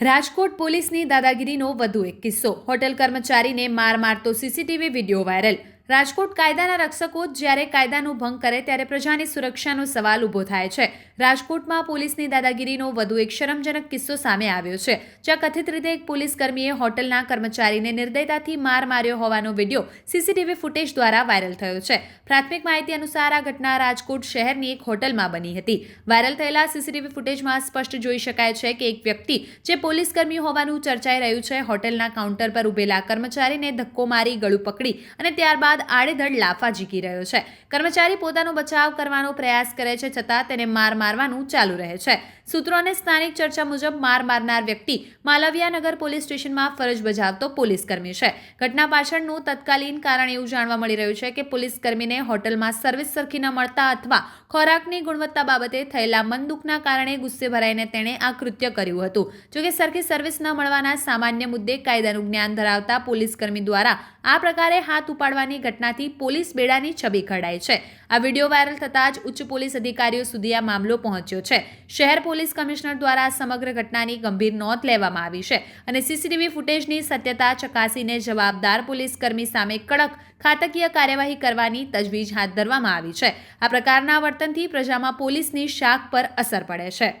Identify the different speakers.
Speaker 1: રાજકોટ પોલીસની દાદાગીરીનો વધુ એક કિસ્સો. હોટેલ કર્મચારીને માર મારતો સીસીટીવી વીડિયો વાયરલ. રાજકોટ કાયદાના રક્ષકો જ્યારે કાયદાનું ભંગ કરે ત્યારે પ્રજાની સુરક્ષાનો સવાલ ઊભો થાય છે. રાજકોટમાં પોલીસની દાદાગીરીનો વધુ એક શરમજનક કિસ્સો સામે આવ્યો છે. જ્યાં કથિત રીતે એક પોલીસ કર્મીએ હોટલના કર્મચારીને નિર્દયતાથી માર માર્યો હોવાનો વીડિયો સીસીટીવી ફૂટેજ દ્વારા વાયરલ થયો છે. પ્રાથમિક માહિતી અનુસાર આ ઘટના રાજકોટ શહેરની એક હોટલમાં બની હતી. વાયરલ થયેલા સીસીટીવી ફૂટેજમાં સ્પષ્ટ જોઈ શકાય છે કે એક વ્યક્તિ જે પોલીસ કર્મી હોવાનું ચર્ચાઈ રહ્યું છે, હોટેલના કાઉન્ટર પર ઉભેલા કર્મચારીને ધક્કો મારી ગળું પકડી અને ત્યારબાદ આડેધડ લાફા ઝીકી રહ્યો છે. કર્મચારી પોતાનો બચાવ કરવાનો પ્રયાસ કરે છે છતાં તેને માર મારવાનું ચાલુ રહે છે. સૂત્રો અને સ્થાનિક ચર્ચા મુજબ માર મારનાર વ્યક્તિ માલવિયાનગર પોલીસ સ્ટેશનમાં ફરજ બજાવતો પોલીસ કર્મી છે. ઘટના પાછળનું તત્કાલીન કારણ એવું જાણવા મળી રહ્યું છે કે પોલીસ કર્મીને હોટલમાં સર્વિસ સરખી ન મળતા અથવા ખોરાકની ગુણવત્તા બાબતે થયેલા મનદુખના કારણે ગુસ્સે ભરાઈને તેણે આ કૃત્ય કર્યું હતું. જોકે સરખી સર્વિસ ન મળવાના સામાન્ય મુદ્દે કાયદાનું જ્ઞાન ધરાવતા પોલીસ કર્મી દ્વારા આ પ્રકારે હાથ ઉપાડવાની ઘટનાથી પોલીસ બેડાની છબી ખડાઈ છે. આ વીડિયો વાયરલ થતાં જ ઉચ્ચ પોલીસ અધિકારીઓ સુધી આ મામલો પહોંચ્યો છે. શહેર પોલીસ કમિશનર દ્વારા સમગ્ર ઘટનાની ગંભીર નોંધ લેવામાં આવી છે અને સીસીટીવી ફૂટેજની સત્યતા ચકાસીને જવાબદાર પોલીસ કર્મી સામે કડક ખાતકીય કાર્યવાહી કરવાની તજવીજ હાથ ધરવામાં આવી છે. આ પ્રકારના વર્તનથી પ્રજામાં પોલીસની શાખ પર અસર પડે છે.